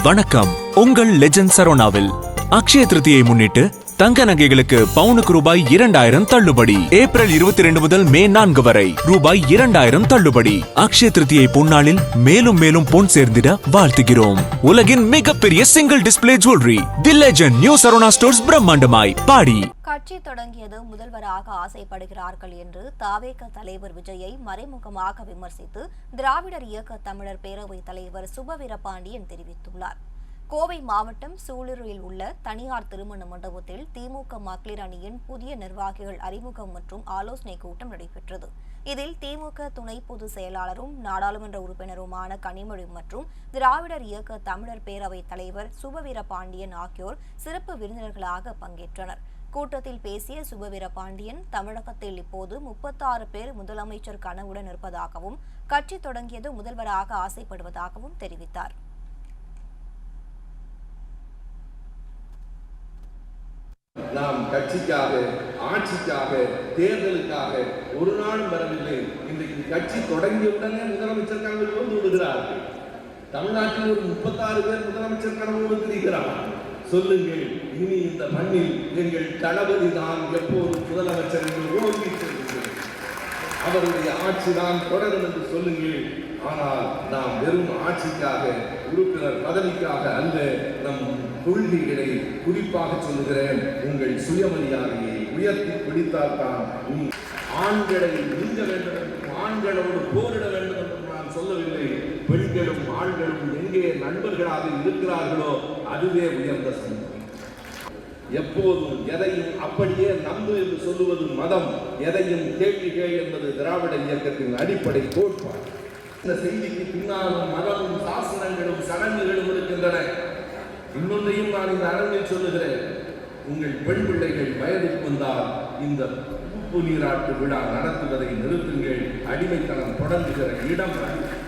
வணக்கம். உங்கள் லெஜண்ட் சரோனாவில் அக்ஷய திருதியை முன்னிட்டு தங்க நகைகளுக்கு பவுனுக்கு ரூபாய் இரண்டாயிரம் தள்ளுபடி. ஏப்ரல் இருபத்தி ரெண்டு முதல் மே நான்கு வரை ரூபாய் இரண்டாயிரம் தள்ளுபடி. அக்ஷய திருத்தியை பொன்னாளில் மேலும் மேலும் பொன் சேர்ந்திட வாழ்த்துகிறோம். உலகின் மிகப்பெரிய single display jewellery the legend new Saravana stores பிரம்மாண்டமாய் பாடி. கட்சி தொடங்கியது முதல்வராக ஆசைப்படுகிறார்கள் என்று தாவேக தலைவர் விஜயை மறைமுகமாக விமர்சித்து திராவிடர் இயக்க தமிழர் பேரவைத் தலைவர் சுபவீரபாண்டியன் தெரிவித்துள்ளார். கோவை மாவட்டம் சூலூரில் உள்ள தனியார் திருமண மண்டபத்தில் திமுக மகளிர் அணியின் புதிய நிர்வாகிகள் அறிமுகம் மற்றும் ஆலோசனை கூட்டம் நடைபெற்றது. இதில் திமுக துணை பொதுச் செயலாளரும் நாடாளுமன்ற உறுப்பினருமான கனிமொழி மற்றும் திராவிடர் இயக்க தமிழர் பேரவைத் தலைவர் சுபவீர பாண்டியன் ஆகியோர் சிறப்பு விருந்தினர்களாக பங்கேற்றனர். கூட்டத்தில் பேசிய சுபவீர பாண்டியன் தமிழகத்தில் இப்போது முப்பத்தாறு பேர் முதலமைச்சர் கனவுடன் இருப்பதாகவும் கட்சி தொடங்கியது முதல்வராக ஆசைப்படுவதாகவும் தெரிவித்தார். நாம் கட்சிக்காக ஆட்சிக்காக தேர்தலுக்காக ஒரு நாளும் வரவில்லை. இன்றைக்கு கட்சி தொடங்கியவுடனே முதலமைச்சர் கனவில் வந்து விடுகிறார்கள். தமிழ்நாட்டில் ஒரு முப்பத்தாறு பேர் முதலமைச்சர் கனவு வந்திருக்கிறார் சொல்லுங்கள் இனி இந்த மண்ணில் எங்கள் தளபதி தான் எப்போதும் முதலமைச்சர் என்று ஓங்கி அவருடைய ஆட்சி தான் தொடரும் என்று சொல்லுங்கள். ஆனால் நாம் வெறும் ஆட்சிக்காக உறுப்பினர் பதவிக்காக அல்ல நம் கொள்கைகளை குறிப்பாக சொல்லுகிறேன் உங்கள் சுயமரியாதையை உயர்த்தி பிடித்தால்தான் உம் ஆண்களை நீங்க வேண்டும் என்றும் ஆண்களோடு போரிட வேண்டும் என்றும் நான் சொல்லவில்லை. பெண்களும் ஆண்களும் எங்கே நண்பர்களாக இருக்கிறார்களோ அதுவே உயர்ந்த சமூகம். எப்போதும் எதையும் அப்படியே நம்பு என்று சொல்லுவது மதம். எதையும் கேள்வி என்பது திராவிட இயக்கத்தின் அடிப்படை கோட்பாடு. இந்த செய்திக்கு பின்னாலும் மதமும் சாசனங்களும் சடங்குகளும் இருக்கின்றன. இன்னொன்றையும் நான் இந்த அரங்கில் சொல்லுகிறேன். உங்கள் பெண் பிள்ளைகள் வயதுக்கு வந்தால் இந்த உப்பு நீராட்டு விழா நடத்துவதை நிறுத்துங்கள். அடிமைத்தனம் தொடங்குகிற இடம் அது.